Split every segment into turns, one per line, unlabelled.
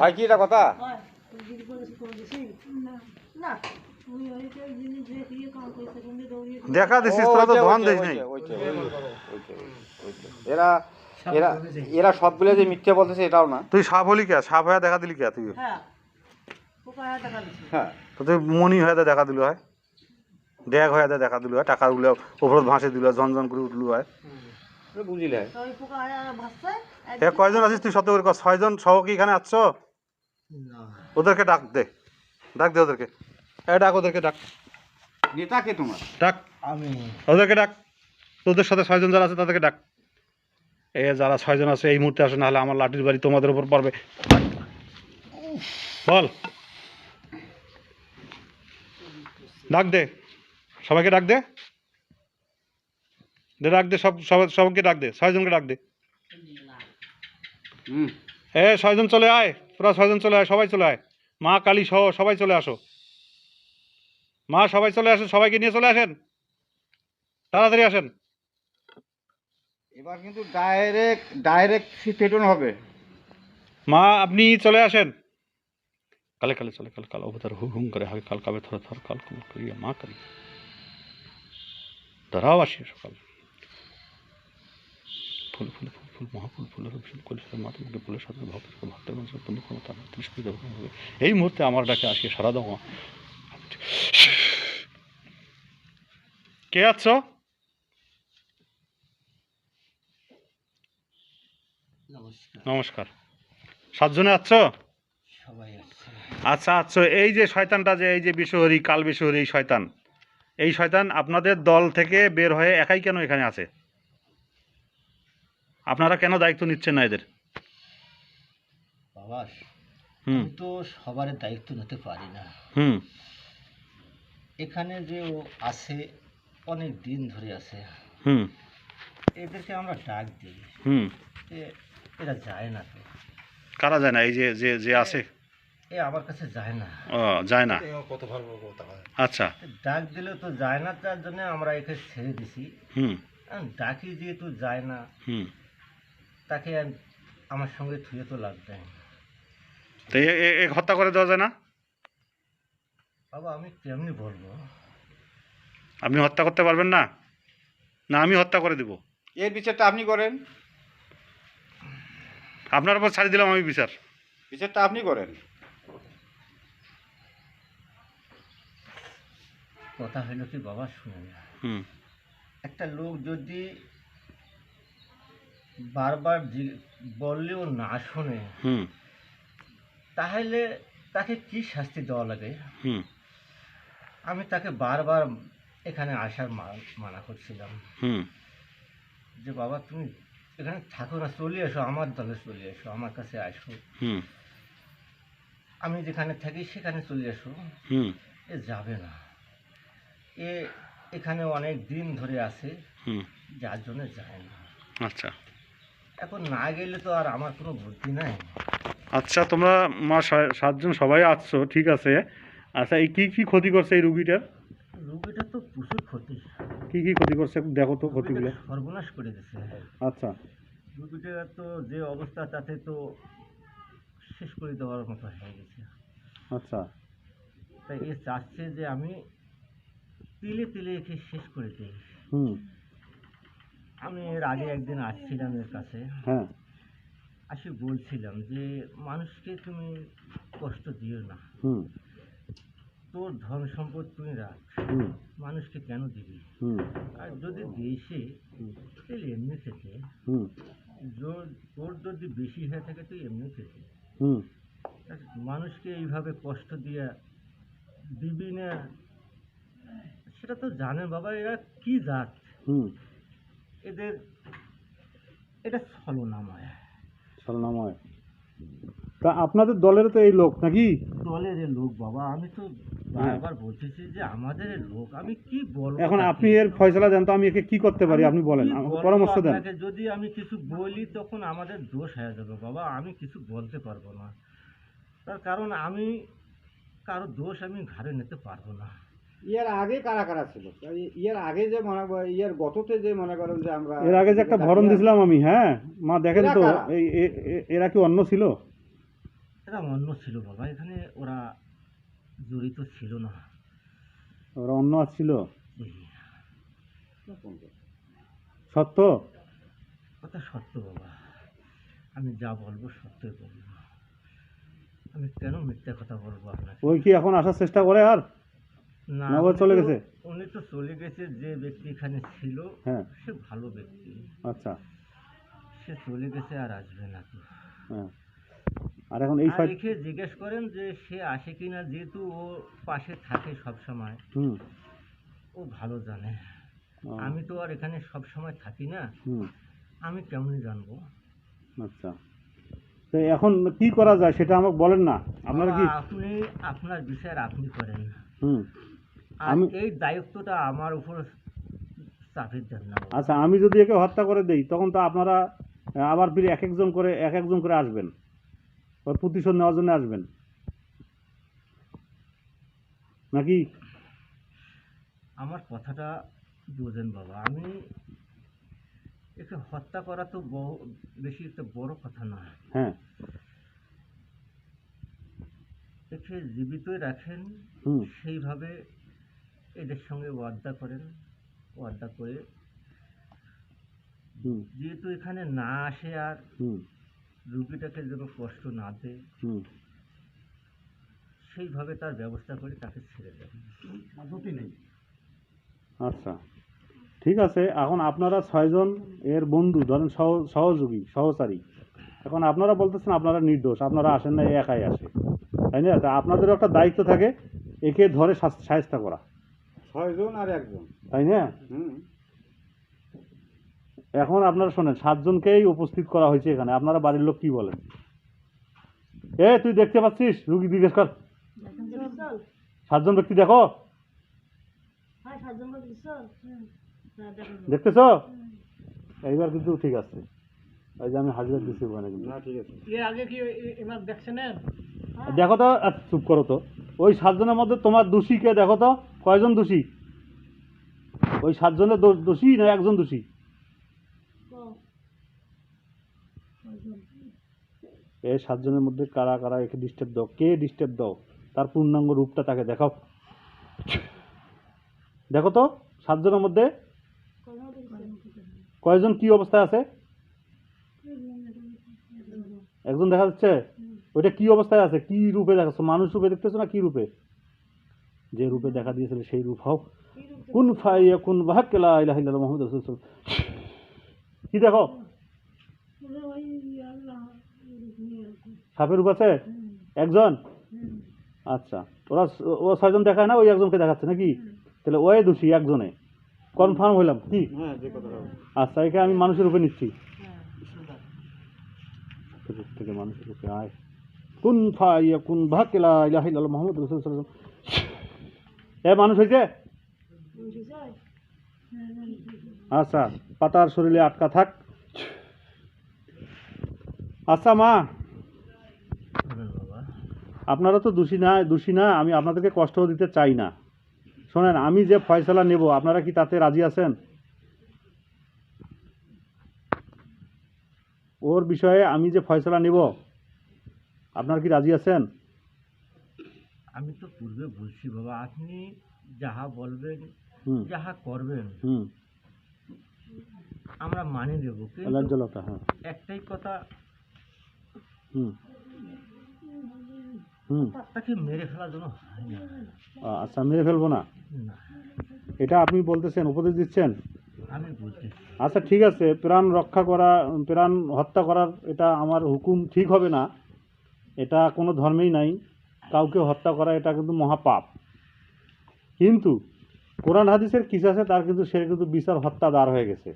হয় কি এটা কথা?
হয়। দৌড়িয়ে
দেখা দিছিস তোরা তো ধন দিস নাই।
এরা এরা এরা সবগুলো যে মিথ্যে বলতেছে এটাও না।
তুই সাপ হলি কে? সাপ হয়ে দেখা দিলি কে তুই?
হ্যাঁ দেখা
হ্যাঁ।
তো তুই মনি হয়ে দেখা দিল হয়? ড্যাগ হয়ে দেখা দিল হয়? টাকা উলে ওপরত ভাসে দিল হয়, ঝনঝন করে উঠল হয়?
বুঝিলে।
তো
এ কয়জন আছিস তুই সত্য করে ছয়জন সহ কি এখানে আসছো ওদেরকে ডাক দে। ডাক দে ওদেরকে। এ ডাক ওদেরকে ডাক।
নেতা কে তোমার?
ডাক।
আমি।
ওদেরকে ডাক। তোদের সাথে ছয়জন যারা আছে তাদেরকে ডাক। এ যারা ছয়জন আছে এই মুহূর্তে আসে নাহলে আমার লাঠির বাড়ি তোমাদের উপর পড়বে। বল। ডাক দে। সবাইকে ডাক দে। দে ডাক দে সব সব সবাইকে ডাক দে। ছয়জনকে ডাক দে। এ ছয়জন চলে আয়। তোরা ছয়জন চলে আয় সবাই চলে আয়। মা কালী সহ সবাই চলে আসো। মা সবাই চলে আসেন সবাইকে নিয়ে চলে আসেন। তাড়াতাড়ি আসেন।
এবার কিন্তু ডাইরেক্ট ডাইরেক্ট পেটন হবে।
মা আপনি চলে আসেন। কালে কালে চলে কাল কাল অবতার হু হুম করে হাল কাল কাবে থর থর কাল কুল করিয়া মা কালী। তারাও আসি সকাল। ফুল ফুল ফুল ফুল মহাফুল ফুলের অভিষেক কলিসার মাতা মুখে ফুলের সাথে ভক্ত ভক্তের মানুষের বন্ধু ক্ষমতা ত্রিশ হবে এই মুহূর্তে আমার ডাকে আসিয়ে সারা দাও কে আছো
নমস্কার
নমস্কার সাতজনে আছো আচ্ছা আচ্ছা এই যে শয়তানটা যে এই যে বিশ্বহরি কাল বিশ্বহরি শয়তান এই শয়তান আপনাদের দল থেকে বের হয়ে একাই কেন এখানে আছে আপনারা কেন দায়িত্ব নিচ্ছেন না এদের?
বাবা
হুম।
তো সবার দায়িত্ব নিতে পারি না।
হুম।
এখানে যে ও আছে অনেক দিন ধরে আছে
হুম।
এদেরকে আমরা ডাক দিই।
হুম।
এ এরা যায় না তো।
কারা যায় না? এই যে যে যে আছে?
এ আমার কাছে যায় না।
ও যায় না? আচ্ছা।
ডাক দিলে তো যায় না তার জন্য আমরা একে ছেড়ে দিছি।
হুম।
ডাকি যেহেতু যায় না।
হুম।
তাকে আর আমার সঙ্গে থুয়ে তো লাগবে।
তো এ- হত্যা করে দেওয়া যায় না?
বাবা আমি কেমনি বলব?
আপনি হত্যা করতে পারবেন না? না আমি হত্যা করে দিব।
এর বিচারটা আপনি করেন।
আপনার উপর ছাড়ি দিলাম আমি বিচার।
বিচারটা আপনি করেন।
কথা হলো কি বাবা শুনে না
হুম।
একটা লোক যদি বারবার বললেও না শোনে
হুম।
তাহলে তাকে কি শাস্তি দেওয়া লাগে?
হুম।
আমি তাকে বারবার এখানে আসার মানা করছিলাম।
হুম।
যে বাবা তুমি এখানে থাকো না চলে এসো আমার দলে চলে এসো আমার কাছে আসো। আমি যেখানে থাকি সেখানে চলে এসো।
হুম।
এ যাবে না। এ এখানে অনেক দিন ধরে আছে।
হুম।
যার জন্য যায় না।
আচ্ছা।
এখন না গেলে তো আর আমার কোনো বুদ্ধি নাই।
আচ্ছা তোমরা মা সাতজন সবাই আসছো ঠিক আছে। আচ্ছা এই কী কী ক্ষতি করছে এই রুগীটার?
রুগীটা তো প্রচুর ক্ষতি।
কী কী ক্ষতি করছে? দেখো তো ক্ষতিগুলো।
সর্বনাশ করে দিছে
আচ্ছা।
রুগীটার তো যে অবস্থা তাতে তো শেষ করে দেওয়ার মতো হয়ে গেছে।
আচ্ছা।
তাই এ চাচ্ছে যে আমি তিলে তিলে একে শেষ করে দিই।
হুম।
আমি এর আগে একদিন আসছিলাম এর কাছে।
হ্যাঁ।
আসি বলছিলাম যে মানুষকে তুমি কষ্ট দিও না।
হুম।
তোর ধন সম্পদ তুমি রাখ। মানুষকে কেন দিবি? আর যদি দেশে তাহলে এমনি থেকে তোর যদি বেশি হয়ে থাকে তুই এমনি থেকে মানুষকে এইভাবে কষ্ট দিয়া দিবি না? সেটা তো জানে বাবা এরা কি জাত?
হুম।
এদের এটা ছলনাময়।
ছলনাময়। তা আপনাদের দলের তো এই লোক নাকি?
দলের লোক বাবা আমি তো বারবার বলতেছি যে আমাদের লোক আমি কি বলব
এখন আপনি এর ফয়সলা দেন তো আমি একে কি করতে পারি? আপনি বলেন আমাকে পরামর্শ দেন।
যদি আমি কিছু বলি তখন আমাদের দোষ হয়ে যাবে বাবা আমি কিছু বলতে পারব না। তার কারণ আমি কারও দোষ আমি ঘাড়ে নিতে পারব না।
ইয়ার আগে কারা কারা ছিল? ইয়ার আগে যে মনে কর- ইয়ার গততে যে মনে করেন যে আমরা
এর আগে যে একটা ভরণ দিয়েছিলাম আমি হ্যাঁ? মা দেখেন তো
এরা
এই এরা কি অন্য ছিল?
এরা অন্য ছিল বাবা এখানে ওরা জড়িত ছিল না।
ওরা অন্য আসছিল
এই
সত্য?
কথা সত্য বাবা আমি যা বলব সত্যই বলব। আমি কেন মিথ্যা কথা বলব আপনাকে?
ওই কি এখন আসার চেষ্টা করে আর?
না
আবার চলে গেছে?
উনি তো চলে গেছে যে ব্যক্তি এখানে ছিল
হ্যাঁ।
সে ভালো ব্যক্তি।
আচ্ছা।
সে চলে গেছে আর আসবে না তো।
হ্যাঁ। আর এখন এই সাইড
জিজ্ঞেস করেন যে সে আসে কিনা যেহেতু ও পাশে থাকে সব সময়
হুম।
ও ভালো জানে। আমি তো আর এখানে সব সময় থাকি না।
হুম।
আমি কেমনি জানব?
আচ্ছা। তো এখন কি করা যায় সেটা আমাকে বলেন না। আপনারা কি
আপনি আপনার বিচার আপনি করেন
হুম। আমি-
এই দায়িত্বটা আমার উপর চাপিয়ে দেন না।
আচ্ছা আমি যদি একে হত্যা করে দেই তখন তো আপনারা আবার ফিরে এক একজন করে এক একজন করে আসবেন। ওর প্রতিশোধ নেওয়ার জন্য আসবেন। নাকি?
আমার কথাটা বোঝেন বাবা আমি একে হত্যা করা তো বেশি একটা বড় কথা নয়।
হ্যাঁ।
একে জীবিতই রাখেন
হুম।
সেইভাবে এদের সঙ্গে ওয়াদা করেন। ওয়াদা করে
হুম।
যেহেতু এখানে না আসে আর
হুম।
রুগীটাকে যেন কষ্ট না দেয়
হুম।
সেইভাবে তার ব্যবস্থা করে তাকে ছেড়ে দেন।
আচ্ছা ঠিক আছে। এখন আপনারা ছয়জন এর বন্ধু ধরেন সহ সহযোগী সহচারী। এখন আপনারা বলতেছেন আপনারা নির্দোষ আপনারা আসেন না একাই আসে। তাই না? তা আপনাদেরও একটা দায়িত্ব থাকে একে ধরে সাহায্য করা।
ছয়জন আর একজন।
তাই না?
হুম।
এখন আপনারা শোনেন সাতজনকেই উপস্থিত করা হয়েছে এখানে। আপনারা বাড়ির লোক কি বলেন? এ তুই দেখতে পাচ্ছিস? রুগী জিজ্ঞেস কর। সাতজন ব্যক্তি দেখো।
হ্যাঁ হ্যাঁ।
দেখতেছ? এইবার কিন্তু ঠিক আছে। এই যে আমি হাজিরা দিচ্ছি ওখানে কিন্তু।
ঠিক আছে।
এর আগে কি এবার দেখছেন
দেখো তো চুপ করো তো। ওই সাতজনের মধ্যে তোমার দোষী কে দেখো তো? কয়জন দোষী? ওই সাতজনের দোষী না একজন দোষী? এই সাতজনের মধ্যে কারা কারা একে ডিস্টার্ব দাও? কে ডিস্টার্ব দাও? তার পূর্ণাঙ্গ রূপটা তাকে দেখাও। দেখো তো, সাতজনের মধ্যে কয়জন কি অবস্থায় আছে? একজন দেখা যাচ্ছে? ওইটা কি অবস্থায় আছে? কি রূপে দেখাচ্ছ? মানুষ রূপে দেখতেছো না কি রূপে? যে রূপে দেখা দিয়েছিল সেই রূপ হও কোন ফাইয়া কোন বাহাক্কেলা ইলাহা মুহাম্মদ রাসূলুল্লাহ কি দেখো? সাপের রূপ আছে? একজন? আচ্ছা। ওরা ও ছয়জন দেখায় না ওই একজনকে দেখাচ্ছে নাকি? তাহলে ওই দোষী একজনে। কনফার্ম হইলাম কি?
হ্যাঁ
আচ্ছা একে আমি মানুষের রূপে নিচ্ছি। থেকে থেকে মানুষের রূপে আয়। কোন ফাইয়া কোন ভাকেলা ইলাহা মুহাম্মদ রাসূলুল্লাহ এ, মানুষ হয়েছে আচ্ছা পাতার শরীরে আটকা থাক। আচ্ছা মা। আপনারা তো দোষী না দোষী না, আমি আপনাদেরকে কষ্ট দিতে চাই না। শোনেন, আমি যে ফয়সালা নেব, আপনারা কি তাতে রাজি আছেন? ওর বিষয়ে আমি যে ফয়সালা নেব, আপনারা কি রাজি আছেন?
আমি তো পূর্বে বলছি বাবা আপনি যাহা বলবেন যাহা করবেন
হুম।
আমরা মানি দেব
হ্যাঁ।
একটাই কথা তাকে মেরে ফেলার জন্য
আচ্ছা মেরে ফেলব না? এটা আপনি বলতেছেন উপদেশ দিচ্ছেন?
আমি
আচ্ছা ঠিক আছে প্রাণ রক্ষা করা প্রাণ হত্যা করার এটা আমার হুকুম ঠিক হবে না। এটা কোনো ধর্মেই নাই। কাউকে হত্যা করা এটা কিন্তু মহাপাপ। কিন্তু কোরআন হাদিসের কিছু আছে তার কিন্তু সে কিন্তু বিচার হত্যা দাঁড় হয়ে গেছে।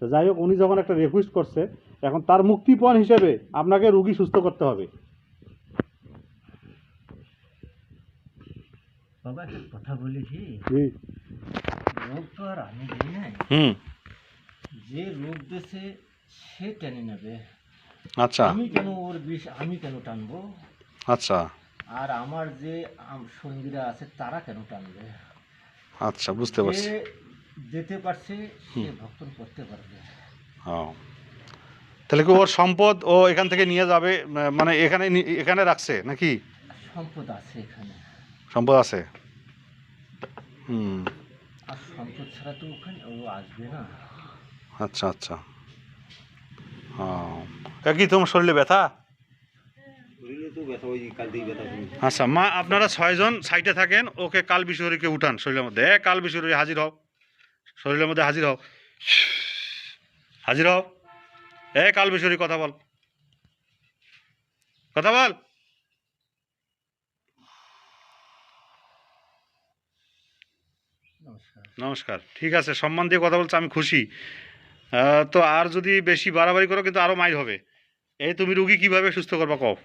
তো যাই হোক উনি যখন একটা রিকোয়েস্ট করছে এখন তার মুক্তিপণ হিসেবে আপনাকে রুগী সুস্থ করতে হবে।
বাবা একটা কথা বলি কি? রোগ তো আর আমি দিই নাই
হুম।
যে রোগ দেশে সে টেনে নেবে।
আচ্ছা।
আমি কেন ওর বিষ আমি কেন টানবো?
আচ্ছা।
আর আমার যে সঙ্গীরা আছে তারা কেন টানবে?
আচ্ছা বুঝতে
পারছি। যেতে পারছে সে ভক্ষণ করতে পারবে।
ও। তাহলে কি ওর সম্পদ ও এখান থেকে নিয়ে যাবে মানে এখানে এখানে রাখছে নাকি?
সম্পদ আছে এখানে।
সম্পদ আছে? হুম।
আর সম্পদ ছাড়া তো ওখানে ও আসবে না।
আচ্ছা আচ্ছা। হ্যাঁ কি তোমার শরীরে ব্যথা? আচ্ছা মা, আপনারা ছয়জন সাইটে থাকেন, ওকে কাল বিশ্বরীকে উঠান শরীরের মধ্যে। এ, কাল বিশ্বরী হাজির হও। শরীরের মধ্যে হাজির হও। হাজির হও। এ, কাল বিশ্বরী কথা বল। কথা বল।
নমস্কার।
ঠিক আছে, সম্মান দিয়ে কথা বলছো, আমি খুশি। তো আর যদি বেশি বাড়াবাড়ি করো, কিন্তু আরও মাইর হবে। এই তুমি রুগী কীভাবে সুস্থ করবা, কও?